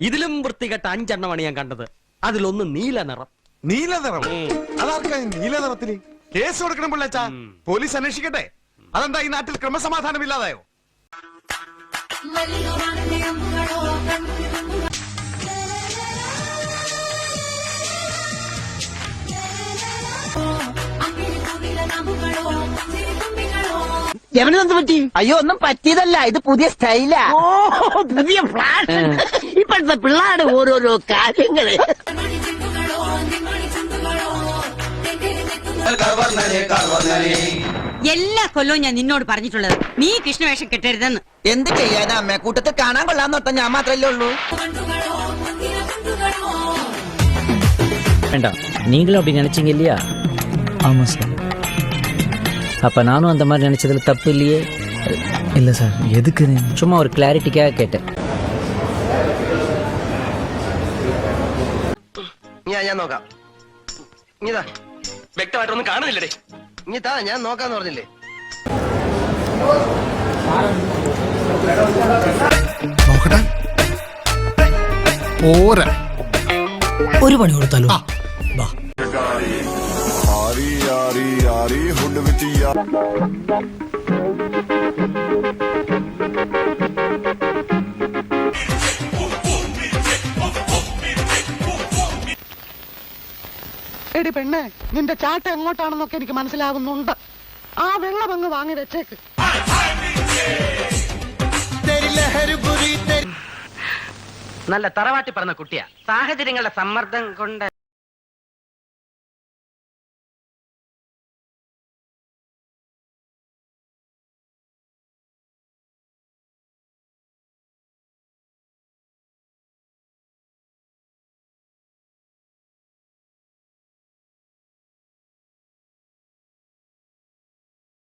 ഇതിലും വൃത്തികെട്ട അഞ്ചെണ്ണമാണ് ഞാൻ കണ്ടത്. അതിലൊന്ന് നീല നിറം. നീല നിറം? അതാർക്കാ നീല നിറത്തിൽ? കേസ് കൊടുക്കണം പിള്ളച്ചാ. പോലീസ് അന്വേഷിക്കട്ടെ. അതെന്താ ഈ നാട്ടിൽ ക്രമസമാധാനം ഇല്ലാതായോ എവനെന്ത് പറ്റി അയ്യോ ഒന്നും പറ്റിയതല്ല ഇത് പുതിയ സ്റ്റൈലാ ഓ പുതിയ ഫ്ലാഷ് ഇപ്പോഴത്തെ പിള്ളേരുടെ ഓരോരോ കാര്യങ്ങള് എല്ലാ കൊല്ലവും ഞാൻ നിന്നോട് പറഞ്ഞിട്ടുള്ളത് നീ കൃഷ്ണവേഷം കെട്ടരുതെന്ന് എന്ത് ചെയ്യാനാ അമ്മ കൂട്ടത്തിൽ കാണാൻ കൊള്ളാന്നോട്ട ഞാൻ മാത്രല്ലേ ഉള്ളൂ வேண்டாம் நீங்களும் அப்படி நினைச்சீங்க இல்லையா ஆமா சார் அப்ப நானும் அந்த மாதிரி நினைச்சதுல தப்பு இல்லையே இல்ல சார் எதுக்கு சும்மா ஒரு கிளாரிட்டிக்காக கேட்டேன் ഞാൻ ഞാൻ നോക്കാം ഇങ്ങിതാ വ്യക്തമായിട്ടൊന്നും കാണുന്നില്ലേ ഇങ്ങിതാ ഞാൻ നോക്കാന്ന് പറഞ്ഞില്ലേ നോക്കട്ടെ പോരാ ഒരു പണി കൊടുത്താലോ വാ ਯਾਰੀ ਯਾਰੀ ਯਾਰੀ ਹੁੱਡ ਵਿੱਚ ਯਾਰ എടി പെണ്ണെ നിന്റെ ചാട്ട എങ്ങോട്ടാണെന്നൊക്കെ എനിക്ക് മനസ്സിലാകുന്നുണ്ട് ആ വെള്ളം അങ്ങ് വാങ്ങി വെച്ചേക്ക് നല്ല തറവാട്ടി പറഞ്ഞ കുട്ടിയാ സാഹചര്യങ്ങളുടെ സമ്മർദ്ദം കൊണ്ട്